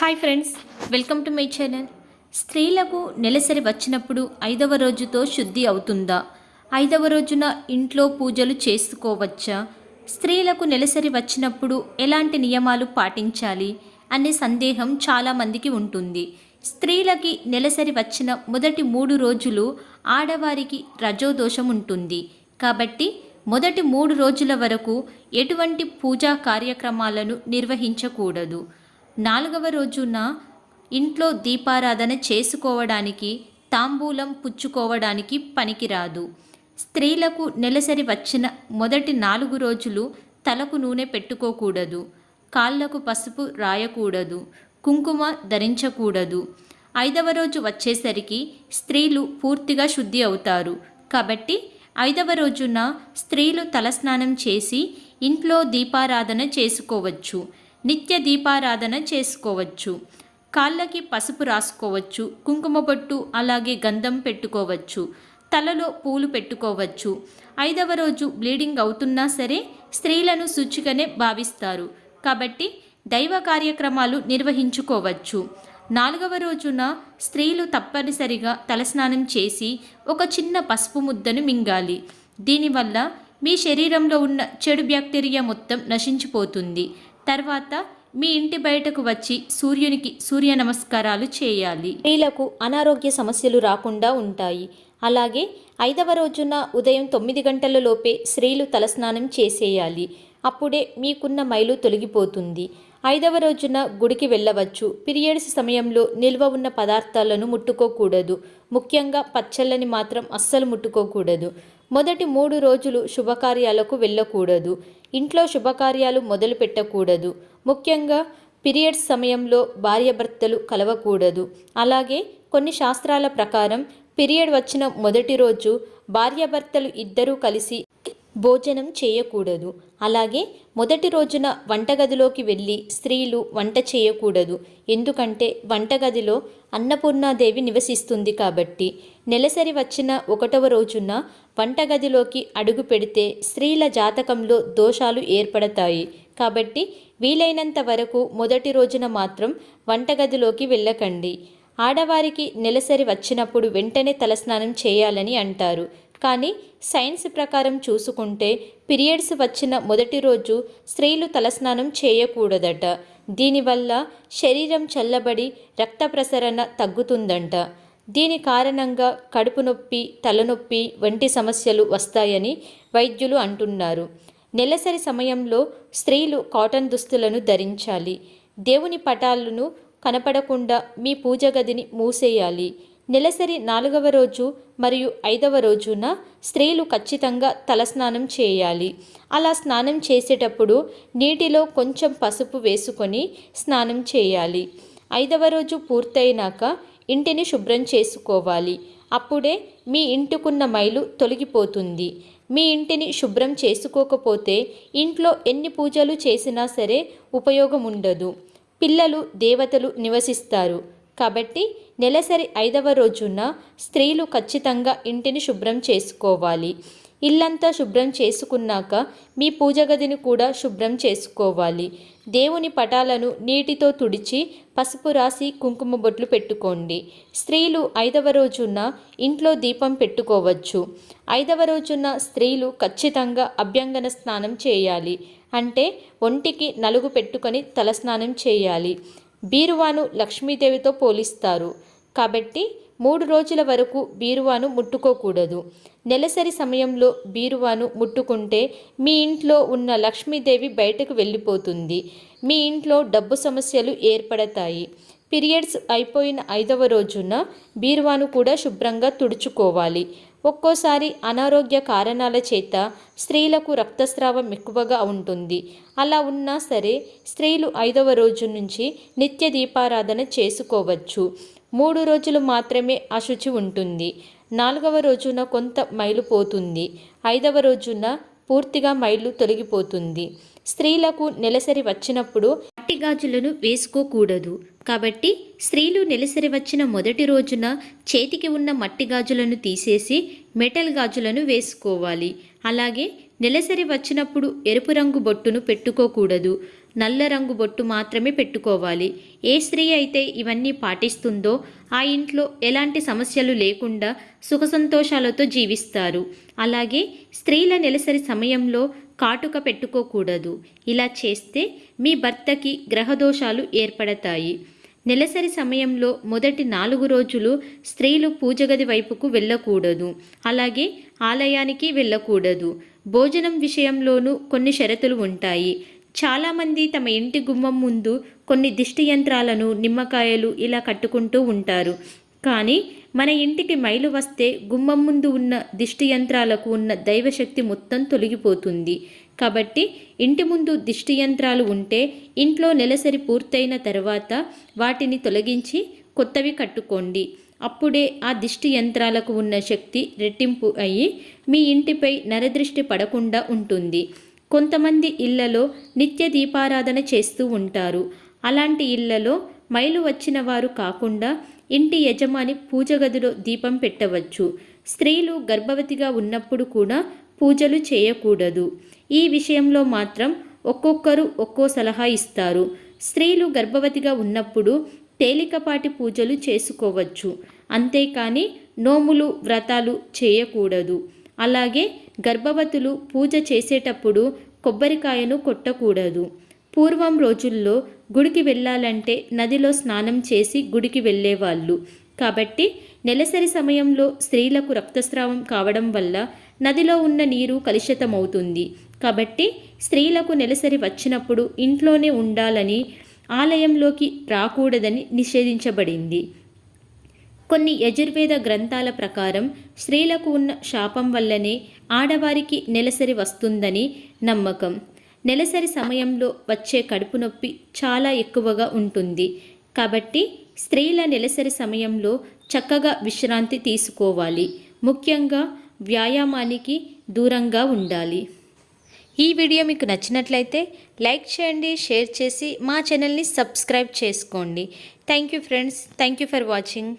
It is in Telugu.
Hi friends welcome to my channel. స్త్రీలకు నెలసరి వచ్చినప్పుడు ఐదవ రోజుతో శుద్ధి అవుతుందా? ఐదవ రోజున ఇంట్లో పూజలు చేసుకోవచ్చా? స్త్రీలకు నెలసరి వచ్చినప్పుడు ఎలాంటి నియమాలు పాటించాలి అనే సందేహం చాలామందికి ఉంటుంది. స్త్రీలకి నెలసరి వచ్చిన మొదటి మూడు రోజులు ఆడవారికి రజోదోషం ఉంటుంది. కాబట్టి మొదటి మూడు రోజుల వరకు ఎటువంటి పూజా కార్యక్రమాలను నిర్వహించకూడదు. నాలుగవ రోజున ఇంట్లో దీపారాధన చేసుకోవడానికి తాంబూలం పుచ్చుకోవడానికి పనికిరాదు. స్త్రీలకు నెలసరి వచ్చిన మొదటి నాలుగు రోజులు తలకు నూనె పెట్టుకోకూడదు. కాళ్ళకు పసుపు రాయకూడదు. కుంకుమ ధరించకూడదు. ఐదవ రోజు వచ్చేసరికి స్త్రీలు పూర్తిగా శుద్ధి అవుతారు. కాబట్టి ఐదవ రోజున స్త్రీలు తలస్నానం చేసి ఇంట్లో దీపారాధన చేసుకోవచ్చు. నిత్య దీపారాధన చేసుకోవచ్చు. కాళ్ళకి పసుపు రాసుకోవచ్చు కుంకుమ బొట్టు అలాగే గంధం పెట్టుకోవచ్చు తలలో పూలు పెట్టుకోవచ్చు. ఐదవ రోజు బ్లీడింగ్ అవుతున్నా సరే స్త్రీలను సూచికనే భావిస్తారు. కాబట్టి దైవ కార్యక్రమాలు నిర్వహించుకోవచ్చు. నాలుగవ రోజున స్త్రీలు తప్పనిసరిగా తలస్నానం చేసి ఒక చిన్న పసుపు ముద్దను మింగాలి. దీనివల్ల మీ శరీరంలో ఉన్న చెడు బ్యాక్టీరియా మొత్తం నశించిపోతుంది. తర్వాత మీ ఇంటి బయటకు వచ్చి సూర్యునికి సూర్య నమస్కారాలు చేయాలి. స్త్రీలకు అనారోగ్య సమస్యలు రాకుండా ఉంటాయి. అలాగే ఐదవ రోజున ఉదయం తొమ్మిది గంటల లోపే స్త్రీలు తలస్నానం చేసేయాలి. అప్పుడే మీకున్న మైలు తొలగిపోతుంది. ఐదవ రోజున గుడికి వెళ్ళవచ్చు. పీరియడ్స్ సమయంలో నిల్వ ఉన్న పదార్థాలను ముట్టుకోకూడదు. ముఖ్యంగా పచ్చళ్ళని మాత్రం అస్సలు ముట్టుకోకూడదు. మొదటి మూడు రోజులు శుభకార్యాలకు వెళ్ళకూడదు. ఇంట్లో శుభకార్యాలు మొదలు పెట్టకూడదు ముఖ్యంగా పీరియడ్స్ సమయంలో భార్యాభర్తలు కలవకూడదు. అలాగే కొన్ని శాస్త్రాల ప్రకారం పీరియడ్ వచ్చిన మొదటి రోజు భార్యాభర్తలు ఇద్దరూ కలిసి భోజనం చేయకూడదు. అలాగే మొదటి రోజున వంటగదిలోకి వెళ్ళి స్త్రీలు వంట చేయకూడదు. ఎందుకంటే వంటగదిలో అన్నపూర్ణాదేవి నివసిస్తుంది కాబట్టి. నెలసరి వచ్చిన ఒకటవ రోజున వంటగదిలోకి అడుగు పెడితే స్త్రీల జాతకంలో దోషాలు ఏర్పడతాయి. కాబట్టి వీలైనంత వరకు మొదటి రోజున మాత్రం వంటగదిలోకి వెళ్ళకండి. ఆడవారికి నెలసరి వచ్చినప్పుడు వెంటనే తలస్నానం చేయాలని అంటారు. కానీ సైన్స్ ప్రకారం చూసుకుంటే పీరియడ్స్ వచ్చిన మొదటి రోజు స్త్రీలు తలస్నానం చేయకూడదట. దీనివల్ల శరీరం చల్లబడి రక్త ప్రసరణ తగ్గుతుందంట. దీని కారణంగా కడుపు నొప్పి తలనొప్పి వంటి సమస్యలు వస్తాయని వైద్యులు అంటున్నారు. నెలసరి సమయంలో స్త్రీలు కాటన్ దుస్తులను ధరించాలి. దేవుని పటాలను కనపడకుండా మీ పూజ గదిని మూసేయాలి. నెలసరి నాలుగవ రోజు మరియు ఐదవ రోజున స్త్రీలు ఖచ్చితంగా తలస్నానం చేయాలి. అలా స్నానం చేసేటప్పుడు నీటిలో కొంచెం పసుపు వేసుకొని స్నానం చేయాలి. ఐదవ రోజు పూర్తయినాక ఇంటిని శుభ్రం చేసుకోవాలి. అప్పుడే మీ ఇంటికున్న మైలు తొలగిపోతుంది. మీ ఇంటిని శుభ్రం చేసుకోకపోతే ఇంట్లో ఎన్ని పూజలు చేసినా సరే ఉపయోగం ఉండదు పిల్లలు దేవతలు నివసిస్తారు. కాబట్టి నెలసరి ఐదవ రోజున స్త్రీలు ఖచ్చితంగా ఇంటిని శుభ్రం చేసుకోవాలి. ఇల్లంతా శుభ్రం చేసుకున్నాక మీ పూజ గదిని కూడా శుభ్రం చేసుకోవాలి. దేవుని పటాలను నీటితో తుడిచి పసుపు రాసి కుంకుమ బొట్లు పెట్టుకోండి. స్త్రీలు ఐదవ రోజున ఇంట్లో దీపం పెట్టుకోవచ్చు. ఐదవ రోజున స్త్రీలు ఖచ్చితంగా అభ్యంగన స్నానం చేయాలి. అంటే ఒంటికి నలుగు పెట్టుకొని తలస్నానం చేయాలి. బీరువాను లక్ష్మీదేవితో పోలిస్తారు. కాబట్టి మూడు రోజుల వరకు బీరువాను ముట్టుకోకూడదు. నెలసరి సమయంలో బీరువాను ముట్టుకుంటే మీ ఇంట్లో ఉన్న లక్ష్మీదేవి బయటకు వెళ్ళిపోతుంది. మీ ఇంట్లో డబ్బు సమస్యలు ఏర్పడతాయి. పీరియడ్స్ అయిపోయిన ఐదవ రోజున బీరువాను కూడా శుభ్రంగా తుడుచుకోవాలి. ఒక్కోసారి అనారోగ్య కారణాల చేత స్త్రీలకు రక్తస్రావం ఎక్కువగా ఉంటుంది. అలా ఉన్నా సరే స్త్రీలు ఐదవ రోజు నుంచి నిత్య దీపారాధన చేసుకోవచ్చు. మూడు రోజులు మాత్రమే అశుచి ఉంటుంది. నాలుగవ రోజున కొంత మైలు పోతుంది. ఐదవ రోజున పూర్తిగా మైలు తొలగిపోతుంది. స్త్రీలకు నెలసరి వచ్చినప్పుడు మట్టి గాజులను వేసుకోకూడదు. కాబట్టి స్త్రీలు నెలసరి వచ్చిన మొదటి రోజున చేతికి ఉన్న మట్టి గాజులను తీసేసి మెటల్ గాజులను వేసుకోవాలి. అలాగే నెలసరి వచ్చినప్పుడు ఎరుపు రంగు బొట్టును పెట్టుకోకూడదు. నల్ల రంగు బొట్టు మాత్రమే పెట్టుకోవాలి. ఏ స్త్రీ అయితే ఇవన్నీ పాటిస్తుందో ఆ ఇంట్లో ఎలాంటి సమస్యలు లేకుండా సుఖ సంతోషాలతో జీవిస్తారు. అలాగే స్త్రీల నెలసరి సమయంలో కాటుక పెట్టుకోకూడదు. ఇలా చేస్తే మీ భర్తకి గ్రహదోషాలు ఏర్పడతాయి. నెలసరి సమయంలో మొదటి నాలుగు రోజులు స్త్రీలు పూజగది వైపుకు వెళ్ళకూడదు. అలాగే ఆలయానికి వెళ్ళకూడదు. భోజనం విషయంలోనూ కొన్ని షరతులు ఉంటాయి. చాలామంది తమ ఇంటి గుమ్మం ముందు కొన్ని దిష్టి యంత్రాలను నిమ్మకాయలు ఇలా కట్టుకుంటూ ఉంటారు. కానీ మన ఇంటికి మైలు వస్తే గుమ్మం ముందు ఉన్న దిష్టి యంత్రాలకు ఉన్న దైవశక్తి మొత్తం తొలగిపోతుంది. కాబట్టి ఇంటి ముందు దిష్టి యంత్రాలు ఉంటే ఇంట్లో నెలసరి పూర్తయిన తర్వాత వాటిని తొలగించి కొత్తవి కట్టుకోండి. అప్పుడే ఆ దిష్టి యంత్రాలకు ఉన్న శక్తి రెట్టింపు అయ్యి మీ ఇంటిపై నరదృష్టి పడకుండా ఉంటుంది. కొంతమంది ఇళ్ళలో నిత్య దీపారాధన చేస్తూ ఉంటారు. అలాంటి ఇళ్ళలో మైలు వచ్చిన వారు కాకుండా ఇంటి యజమాని పూజ గదిలో దీపం పెట్టవచ్చు. స్త్రీలు గర్భవతిగా ఉన్నప్పుడు కూడా పూజలు చేయకూడదు. ఈ విషయంలో మాత్రం ఒక్కొక్కరు ఒక్కో సలహా ఇస్తారు. స్త్రీలు గర్భవతిగా ఉన్నప్పుడు తేలికపాటి పూజలు చేసుకోవచ్చు. అంతేకాని నోములు వ్రతాలు చేయకూడదు. అలాగే గర్భవతులు పూజ చేసేటప్పుడు కొబ్బరికాయను కొట్టకూడదు. పూర్వం రోజుల్లో గుడికి వెళ్ళాలంటే నదిలో స్నానం చేసి గుడికి వెళ్ళేవాళ్ళు. కాబట్టి నెలసరి సమయంలో స్త్రీలకు రక్తస్రావం కావడం వల్ల నదిలో ఉన్న నీరు కలుషితమవుతుంది. కాబట్టి స్త్రీలకు నెలసరి వచ్చినప్పుడు ఇంట్లోనే ఉండాలని ఆలయంలోకి రాకూడదని నిషేధించబడింది. కొన్ని యజుర్వేద గ్రంథాల ప్రకారం స్త్రీలకు ఉన్న శాపం వల్లనే ఆడవారికి నెలసరి వస్తుందని నమ్మకం. నెలసరి సమయంలో వచ్చే కడుపు నొప్పి చాలా ఎక్కువగా ఉంటుంది. కాబట్టి స్త్రీల నెలసరి సమయంలో చక్కగా విశ్రాంతి తీసుకోవాలి. ముఖ్యంగా వ్యాయామానికి దూరంగా ఉండాలి. ఈ వీడియో మీకు నచ్చినట్లయితే లైక్ చేయండి షేర్ చేసి మా ఛానల్ని సబ్స్క్రైబ్ చేసుకోండి. Thank you friends. Thank you for watching.